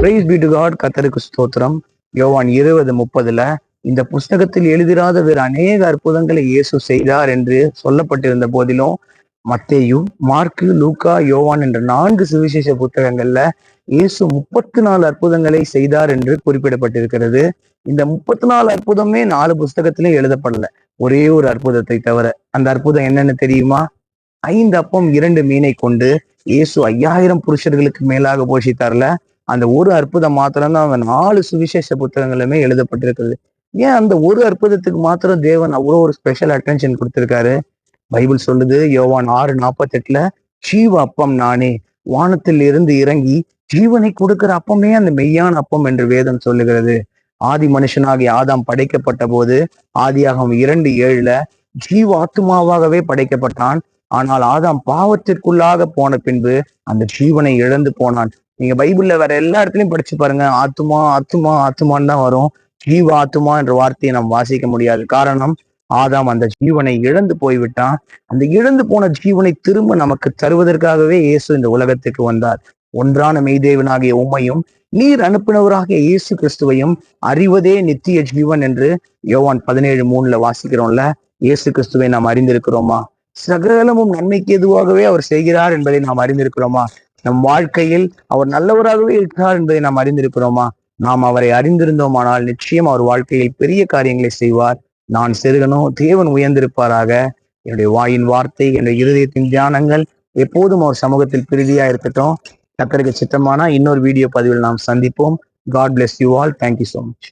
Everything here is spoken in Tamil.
பிரைஸ் பி டு காட் கத்தருக்கு ஸ்தோத்திரம். யோவான் இருபது முப்பதுல இந்த புஸ்தகத்தில் எழுதிராத வேறு அநேக அற்புதங்களை இயேசு செய்தார் என்று சொல்லப்பட்டிருந்த போதிலும் மத்தேயும் மார்க்கு லூக்கா யோவான் என்ற நான்கு சுவிசேஷ புத்தகங்கள்ல இயேசு முப்பத்தி நாலு அற்புதங்களை செய்தார் என்று குறிப்பிடப்பட்டிருக்கிறது. இந்த முப்பத்தி நாலு அற்புதமே நாலு புஸ்தகத்திலும் எழுதப்படல. ஒரே ஒரு அற்புதத்தை தவிர அந்த அற்புதம் என்னன்னு தெரியுமா? ஐந்து அப்பம் இரண்டு மீனை கொண்டு இயேசு ஐயாயிரம் புருஷர்களுக்கு மேலாக போஷித்தார்ல அந்த ஒரு அற்புதம் மாத்திரம்தான் அந்த நாலு சுவிசேஷ புத்தகங்களுமே எழுதப்பட்டிருக்கிறது. ஏன் அந்த ஒரு அற்புதத்துக்கு மாத்திரம் தேவன் அவ்வளோ ஒரு ஸ்பெஷல் அட்டென்ஷன் கொடுத்திருக்காரு? பைபிள் சொல்லுது யோவான் ஆறு நாற்பத்தெட்டுல ஜீவ அப்பம் நானே வானத்தில் இருந்து இறங்கி ஜீவனை கொடுக்கிற அப்பமே அந்த மெய்யான அப்பம் என்று வேதம் சொல்லுகிறது. ஆதி மனுஷனாகிய ஆதாம் படைக்கப்பட்ட போது ஆதியாகம் இரண்டு ஏழுல ஜீவ ஆத்மாவாகவே படைக்கப்பட்டான் ஆனால் ஆதாம் பாவத்திற்குள்ளாக போன பின்பு அந்த ஜீவனை இழந்து போனான். நீங்க பைபிள்ல வேற எல்லா இடத்துலயும் படிச்சு பாருங்க. ஆத்துமா ஆத்துமா ஆத்துமான்னு தான் வரும். ஜீவ ஆத்துமா என்ற வார்த்தையை நாம் வாசிக்க முடியாது. காரணம் ஆதாம் அந்த ஜீவனை இழந்து போய்விட்டான். அந்த இழந்து போன ஜீவனை திரும்ப நமக்கு தருவதற்காகவே இயேசு இந்த உலகத்துக்கு வந்தார். ஒன்றான மெய்தேவனாகிய உம்மையும் நீர் அனுப்பினவராகிய இயேசு கிறிஸ்துவையும் அறிவதே நித்திய ஜீவன் என்று யோவான் பதினேழு மூணுல வாசிக்கிறோம்ல. இயேசு கிறிஸ்துவை நாம் அறிந்திருக்கிறோமா? சகலமும் நன்மைக்கு எதுவாகவே அவர் செய்கிறார் என்பதை நாம் அறிந்திருக்கிறோமா? நம் வாழ்க்கையில் அவர் நல்லவராகவே இருக்கிறார் என்பதை நாம் அறிந்திருக்கிறோமா? நாம் அவரை அறிந்திருந்தோமானால் நிச்சயம் அவர் வாழ்க்கையில் பெரிய காரியங்களை செய்வார். நான் செருகனோ தேவன் உயர்ந்திருப்பாராக. என்னுடைய வாயின் வார்த்தை என்னுடைய இருதயத்தின் தியானங்கள் எப்போதும் அவர் சமூகத்தில் பிரீதியா இருக்கட்டும். கத்தருக்கு சித்தமானா இன்னொரு வீடியோ பதிவில் நாம் சந்திப்போம். God bless you all thank you so much